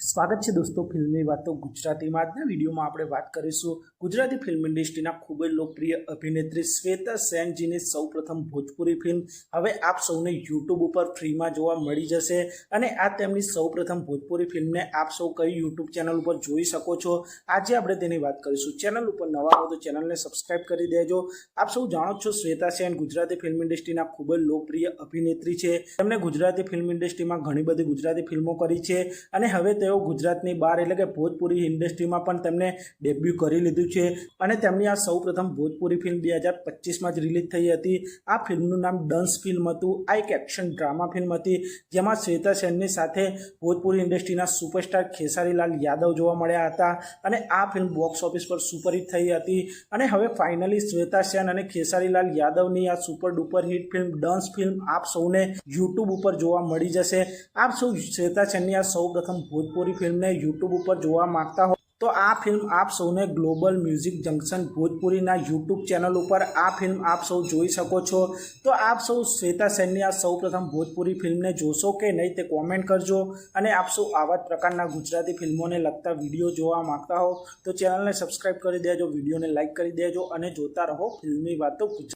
સ્વાગત છે દોસ્તો ફિલ્મની વાતો ગુજરાતીમાં આજના વિડીયોમાં આપણે વાત કરીશું ગુજરાતી ફિલ્મ ઇન્ડસ્ટ્રીના ખૂબ જ લોકપ્રિય અભિનેત્રી શ્વેતા સેનજીની સૌપ્રથમ ભોજપુરી ફિલ્મ. હવે આપ સૌને યુટ્યુબ ઉપર ફ્રીમાં જોવા મળી જશે અને આ તેમની સૌપ્રથમ ભોજપુરી ફિલ્મને આપ સૌ કઈ યુટ્યુબ ચેનલ ઉપર જોઈ શકો છો. આજે આપણે તેની વાત કરીશું. ચેનલ ઉપર નવા હો તો ચેનલને સબસ્ક્રાઇબ કરી દેજો. આપ સૌ જાણો છો શ્વેતા સેન ગુજરાતી ફિલ્મ ઇન્ડસ્ટ્રીના ખૂબ જ લોકપ્રિય અભિનેત્રી છે. તેમણે ગુજરાતી ફિલ્મ ઇન્ડસ્ટ્રીમાં ઘણી બધી ગુજરાતી ફિલ્મો કરી છે અને હવે તેઓ ગુજરાતની બહાર એટલે કે ભોજપુરી ઇન્ડસ્ટ્રીમાં પણ તેમને ડેબ્યુ કરી લીધું છે. અને તેમની આ સૌપ્રથમ ભોજપુરી ફિલ્મ બે હજાર પચીસમાં જ રિલીઝ થઈ હતી. આ ફિલ્મનું નામ ડન્સ ફિલ્મ હતું. આ એક એક્શન ડ્રામા ફિલ્મ હતી. જેમાં શ્વેતા સેનની સાથે ભોજપુરી ઇન્ડસ્ટ્રીના સુપરસ્ટાર ખેસારીલાલ યાદવ જોવા મળ્યા હતા અને આ ફિલ્મ બોક્સ ઓફિસ પર સુપરહિટ થઈ હતી. અને હવે ફાઇનલી શ્વેતા સેન અને ખેસારીલાલ યાદવની આ સુપર ડુપર હિટ ફિલ્મ ડન્સ ફિલ્મ આપ સૌને યુટ્યુબ ઉપર જોવા મળી જશે. આપ સૌ શ્વેતા સેનની આ સૌ પ્રથમ ભોજપુરી ફિલ્મને યુટ્યુબ ઉપર જોવા માંગતા હો તો આ ફિલ્મ આપ સૌને ગ્લોબલ મ્યુઝિક જંકશન ભોજપુરીના યુટ્યુબ ચેનલ ઉપર આ ફિલ્મ આપ સૌ જોઈ શકો છો. તો આપ સૌ શ્વેતા સેનની આ સૌ પ્રથમ ભોજપુરી ફિલ્મને જોશો કે નહીં તે કોમેન્ટ કરજો અને આપ સૌ આવા જ પ્રકારના ગુજરાતી ફિલ્મોને લગતા વીડિયો જોવા માંગતા હો તો ચેનલને સબસ્ક્રાઈબ કરી દેજો, વિડીયોને લાઇક કરી દેજો અને જોતા રહો ફિલ્મની વાતો